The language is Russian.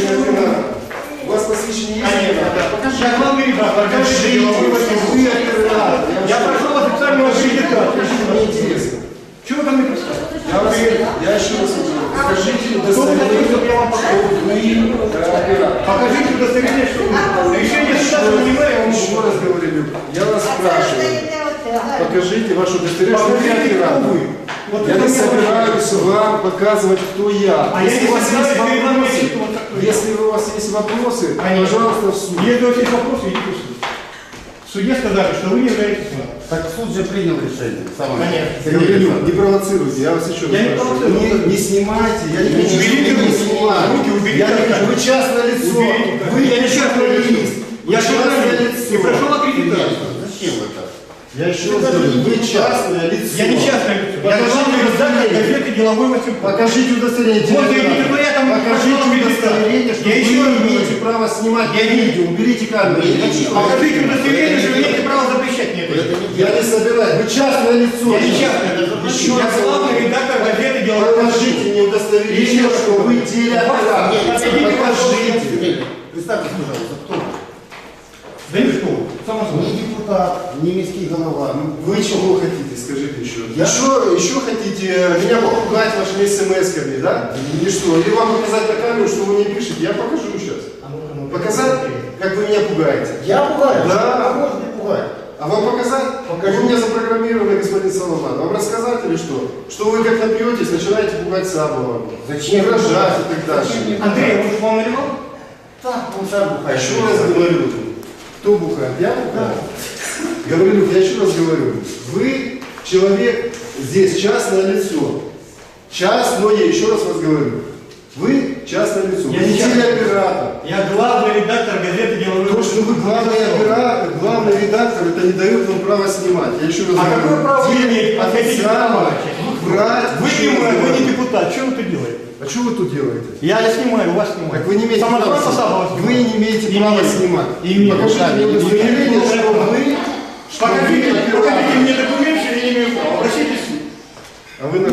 посвящение оператора. У вас посвящение есть? Конечно, да. Я редактор. Покажите, деловой вы оператор. Я прошел официальную аккредитацию. Мне интересно. Чего вы ко мне пристали? Я, вас, я еще раз говорю, покажите удостоверение, чтобы я вам показал? Покажите удостоверение, что вы- решение суда принимаю, я вам Еще раз говорю, я вас спрашиваю, Покажи. покажите ваше удостоверение, что вы оператор. Вы. Вот Я не собираюсь вам показывать, кто я. А я Если не у вас есть вами вопросы, я. если у вас есть вопросы, Конечно. пожалуйста, в суд. Если у вас есть вопросы, идите в суд. В суде сказали, что вы не являетесь мэром. Так суд же принял решение. Самое. Конечно. Я говорю, Люк, не провоцируйте, я вас еще раз Я не прошу. провоцирую. Не, не снимайте, я не хочу, Уберите чтобы вы руки, снимали. руки уберите Я не хочу, вы частное лицо, Уберите. вы Я не лицо. вы Я частное лицо. И прошел аккредитацию. Зачем это? Я еще раз говорю, вы частное лицо. Я не частное лицо. Я удостоверение. газеты «Деловой Васюк». Покажите удостоверение. Вот я видел, я там Покажите удостоверение, что Я вы еще имеете говорю. право снимать Я не- видео. Уберите камеру. Не, не, не. Покажите удостоверение, что вы имеете право запрещать мне это. Не Я не собираюсь. Вы частное лицо. Я не частное. Еще Я главный говорю. редактор газеты «Деловой Покажите Васюк». мне удостоверение, что вы телеоператор. Покажите, Представьтесь, пожалуйста, кто? Да не что само собой. Депутат, не міський голова. ну, Вы чего хотите, скажите еще? Я- Еще, еще хотите меня попугать вашими смс-ками, да? Или что? Или вам показать на камеру, что вы не пишете? Я покажу сейчас. А ну-ка, ну, Показать, как вы меня пугаете? Я пугаю? Да. А можно не пугать? А вам показать? Покажи. Вы меня запрограммированы, господин Соломан. Вам рассказать или что? Что вы как напьетесь, начинаете пугать Сабова. Зачем? Угрожать и так мне Андрей, он же вам наливал? Так, он сам бухает. Еще раз говорю, кто бухает? Я бухаю? Говорю, Люк, я еще раз говорю, вы человек здесь частное лицо. Частное, еще раз вас говорю. Вы частное лицо. Я Вы не телеоператор. Я главный редактор газеты «Деловой То, Васюк». что вы главный оператор, главный редактор, это не дает вам права снимать. Я еще раз А говорю. какое право вы Те- имеете официально врать. Вы вы говорю. не депутат, что вы тут делаете? А что вы тут делаете? Я не снимаю, вас снимаю. Так вы не имеете права снимать. Вы не имеете права снимать. Имею. Покажите мне удостоверение, что вы... Покажите, покажите мне документ, что я не имею права. Обращайтесь в. А вы на